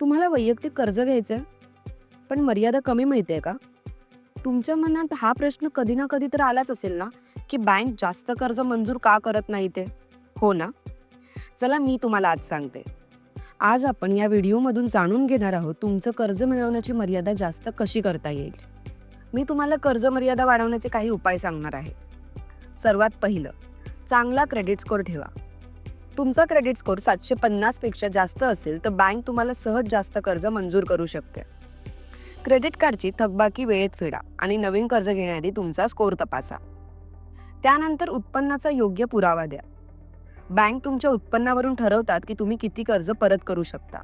तुम्हाला वैयक्तिक कर्ज घ्यायचं आहे पण मर्यादा कमी मिळते का? तुमच्या मनात हा प्रश्न कधी ना कधी तर आलाच असेल ना की बँक जास्त कर्ज मंजूर का करत नाही ते? हो ना? चला मी तुम्हाला आज सांगते. आज आपण या व्हिडिओमधून जाणून घेणार आहोत तुमचं कर्ज मिळवण्याची मर्यादा जास्त कशी करता येईल. मी तुम्हाला कर्ज मर्यादा वाढवण्याचे काही उपाय सांगणार आहे. सर्वात पहिलं चांगला क्रेडिट स्कोअर ठेवा. तुमचा क्रेडिट स्कोअर सातशे पन्नासपेक्षा जास्त असेल तर बँक तुम्हाला सहज जास्त कर्ज मंजूर करू शकते. क्रेडिट कार्डची थकबाकी वेळेत फेडा आणि नवीन कर्ज घेण्याआधी तुमचा स्कोअर तपासा. त्यानंतर उत्पन्नाचा योग्य पुरावा द्या. बँक तुमच्या उत्पन्नावरून ठरवतात की तुम्ही किती कर्ज परत करू शकता.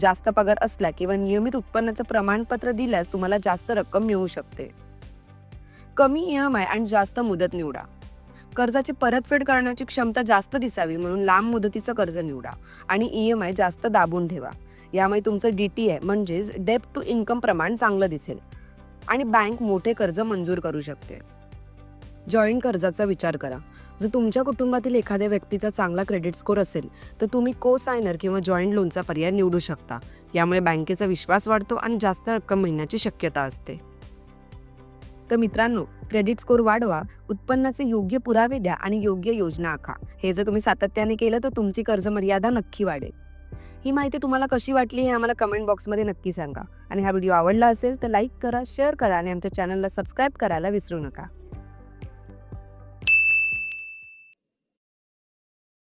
जास्त पगार असला किंवा नियमित उत्पन्नाचं प्रमाणपत्र दिल्यास तुम्हाला जास्त रक्कम मिळू शकते. कमी ई एम आय आणि जास्त मुदत निवडा. कर्जाची परतफेड करण्याची क्षमता जास्त दिसावी म्हणून लांब मुदतीचं कर्ज निवडा आणि ई एम आय जास्त दाबून ठेवा. यामुळे तुमचं डी टी आय म्हणजेच डेप टू इन्कम प्रमाण चांगलं दिसेल आणि बँक मोठे कर्ज मंजूर करू शकते. जॉईंट कर्जाचा विचार करा. जर तुमच्या कुटुंबातील एखाद्या व्यक्तीचा चांगला क्रेडिट स्कोर असेल तर तुम्ही को सायनर किंवा जॉईंट लोनचा पर्याय निवडू शकता. यामुळे बँकेचा विश्वास वाढतो आणि जास्त रक्कम मिळण्याची शक्यता असते. तर मित्रांनो क्रेडिट स्कोअर वाढवा उत्पन्नाचे योग्य पुरावे द्या आणि योग्य योजना आखा. हे जर तुम्ही सातत्याने केलं तर तुमची कर्ज मर्यादा नक्की वाढेल. ही माहिती तुम्हाला कशी वाटली हे आम्हाला कमेंट बॉक्समध्ये नक्की सांगा. आणि हा व्हिडिओ आवडला असेल तर लाईक करा शेअर करा आणि आमच्या चॅनलला सबस्क्राईब करायला विसरू नका.